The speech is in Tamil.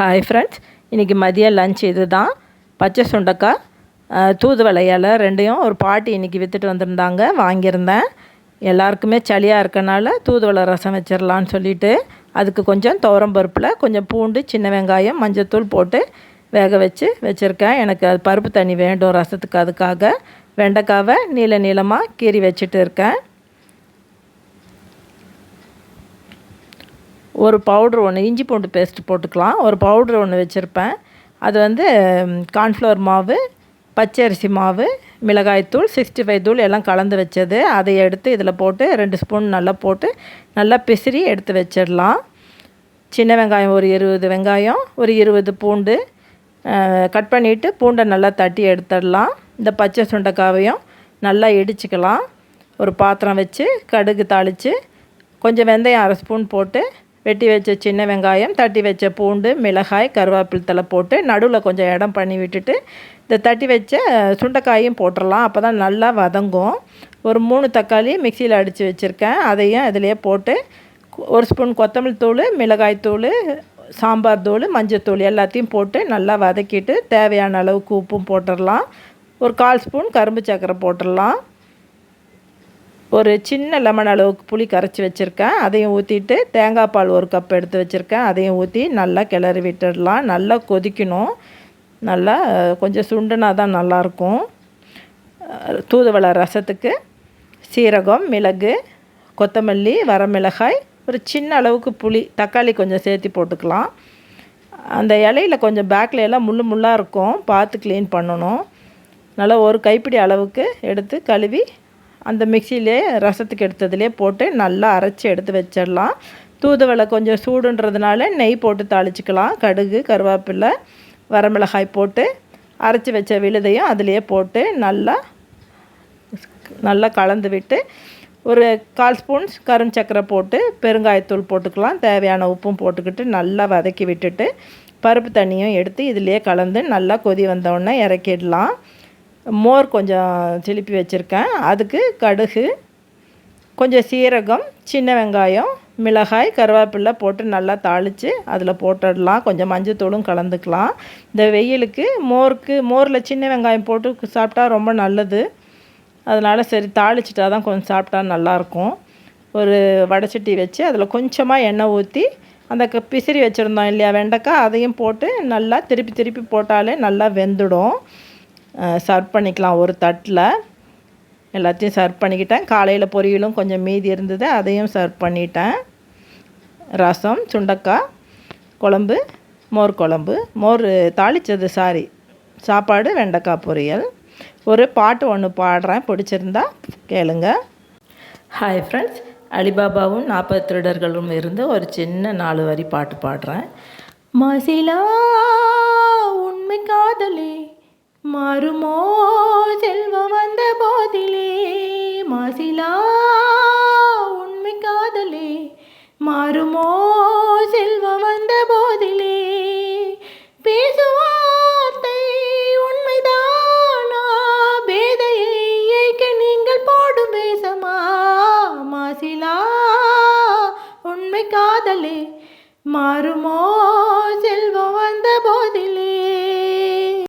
ஹாய் ஃப்ரெண்ட்ஸ் இன்றைக்கி மதிய லஞ்ச் இது தான் பச்சை சுண்டக்காய் அஹ், தூதுவளை ரெண்டையும் ஒரு பாட்டி இன்றைக்கி விற்றுட்டு வந்திருந்தாங்க. வாங்கியிருந்தேன். எல்லாருக்குமே சளியாக இருக்கனால தூதுவளை ரசம் வச்சிடலான்னு சொல்லிட்டு அதுக்கு கொஞ்சம் துவரம் பருப்பில் கொஞ்சம் பூண்டு சின்ன வெங்காயம் மஞ்சத்தூள் போட்டு வேக வச்சு வச்சுருக்கேன். எனக்கு அது பருப்பு தண்ணி வேண்டும் ரசத்துக்கு அதுக்காக. வெண்டைக்காவை நீள நீளமாக கீறி வச்சுட்டு இருக்கேன். ஒரு பவுட்ரு ஒன்று இஞ்சி பூண்டு பேஸ்ட் போட்டுக்கலாம். ஒரு பவுட்ரு ஒன்று வச்சுருப்பேன். அது வந்து கார்ன்ஃப்ளவர் மாவு பச்சரிசி மாவு மிளகாய்த்தூள் சிக்ஸ்டி ஃபைவ் தூள் எல்லாம் கலந்து வச்சது. அதை எடுத்து இதில் போட்டு ரெண்டு ஸ்பூன் நல்லா போட்டு நல்லா பிசிறி எடுத்து வச்சிடலாம். சின்ன வெங்காயம் ஒரு இருபது வெங்காயம் ஒரு இருபது பூண்டு. கட் பண்ணிவிட்டு பூண்டை நல்லா தட்டி எடுத்துடலாம். இந்த பச்சை சுண்டைக்காவையும் நல்லா இடிச்சுக்கலாம். ஒரு பாத்திரம் வச்சு கடுகு தாளித்து கொஞ்சம் வெந்தயம் அரை ஸ்பூன் போட்டு வெட்டி வச்ச சின்ன வெங்காயம் தட்டி வச்ச பூண்டு மிளகாய் கருவேப்பில் தலை போட்டு நடுவில் கொஞ்சம் இடம் பண்ணி விட்டுட்டு இந்த தட்டி வச்ச சுண்டைக்காயும் போட்டுடலாம் அப்போ தான் நல்லா வதங்கும். ஒரு மூணு தக்காளி மிக்சியில் அடித்து வச்சுருக்கேன். அதையும் இதிலேயே போட்டு ஒரு ஸ்பூன் கொத்தமல்லி தூள் மிளகாய் தூள் சாம்பார் தூள் மஞ்சத்தூள் எல்லாத்தையும் போட்டு நல்லா வதக்கிட்டு தேவையான அளவுக்கு உப்பும் போட்டுடலாம் ஒரு கால் ஸ்பூன் கரும்பு சர்க்கரை போட்டுடலாம் ஒரு சின்ன லெமன் அளவுக்கு புளி கரைச்சி வச்சுருக்கேன். அதையும் ஊற்றிட்டு தேங்காய் பால் ஒரு கப் எடுத்து வச்சுருக்கேன். அதையும் ஊற்றி நல்லா கிளறி விட்டுடலாம். நல்லா கொதிக்கணும். நல்லா கொஞ்சம் சுண்டுனா தான் நல்லாயிருக்கும் தூதுவளை ரசத்துக்கு சீரகம் மிளகு கொத்தமல்லி வரமிளகாய் ஒரு சின்ன அளவுக்கு புளி தக்காளி கொஞ்சம் சேர்த்து போட்டுக்கலாம். அந்த இலையில கொஞ்சம் பேக்கில் எல்லாம் முள்ளு முள்ளாக இருக்கும். பார்த்து க்ளீன் பண்ணணும். நல்லா ஒரு கைப்பிடி அளவுக்கு எடுத்து கழுவி அந்த மிக்சியிலே ரசத்துக்கு எடுத்ததுலேயே போட்டு நல்லா அரைச்சி எடுத்து வச்சிடலாம். தூதுவளை கொஞ்சம் சூடுன்றதுனால நெய் போட்டு தாளிச்சிக்கலாம். கடுகு கருவேப்பிலை வரமிளகாய் போட்டு அரைச்சி வச்ச விழுதையும் அதிலேயே போட்டு நல்லா நல்லா கலந்து விட்டு ஒரு கால் ஸ்பூன் கரும் சக்கரை போட்டு பெருங்காயத்தூள் போட்டுக்கலாம். தேவையான உப்பும் போட்டுக்கிட்டு நல்லா வதக்கி விட்டுட்டு பருப்பு தண்ணியும் எடுத்து இதிலேயே கலந்து நல்லா கொதி வந்தோடனே இறக்கிடலாம். மோர் கொஞ்சம் சிலிப்பி வச்சுருக்கேன். அதுக்கு கடுகு கொஞ்சம் சீரகம் சின்ன வெங்காயம் மிளகாய் கருவேப்பிலை போட்டு நல்லா தாளித்து அதில் போட்டுடலாம். கொஞ்சம் மஞ்சத்தூளும் கலந்துக்கலாம். இந்த வெயிலுக்கு மோருக்கு மோரில் சின்ன வெங்காயம் போட்டு சாப்பிட்டா ரொம்ப நல்லது. அதனால் சரி தாளிச்சிட்டா தான் கொஞ்சம் சாப்பிட்டா நல்லாயிருக்கும். ஒரு வடைச்சட்டி வச்சு அதில் கொஞ்சமாக எண்ணெய் ஊற்றி அந்த க- பிசிறி வச்சுருந்தோம் இல்லையா வெண்டைக்காய் அதையும் போட்டு நல்லா திருப்பி திருப்பி போட்டாலே நல்லா வெந்துடும். சர்வ் பண்ணிக்கலாம் ஒரு தட்டில். எல்லாத்தையும் சர்வ் பண்ணிக்கிட்டேன். காலையில் பொரியலும் கொஞ்சம் மீதி இருந்தது அதையும் சர்வ் பண்ணிட்டேன். ரசம் சுண்டக்காய் குழம்பு மோர் குழம்பு. மோர் தாளித்தது சாரி சாப்பாடு வெண்டைக்காய் பொரியல். ஒரு பாட்டு ஒன்று பாடுறேன் பிடிச்சிருந்தா கேளுங்க. ஹாய் ஃப்ரெண்ட்ஸ் அலிபாபாவும் நாற்பது திருடர்களும் இருந்து ஒரு சின்ன நாலு வரி பாட்டு பாடுறேன். மசிலா உண்மை காதலே மறுமோ செல்வம் வந்த போதிலே மாசிலா உண்மை காதலே. மறுமோ செல்வம் வந்த போதிலே பேசுவார்த்தை உண்மைதானா? பேதையை ஏய்க்க நீங்கள் போடும் பேசமா மாசிலா உண்மை காதலே. மறுமோ செல்வம் வந்த போதிலே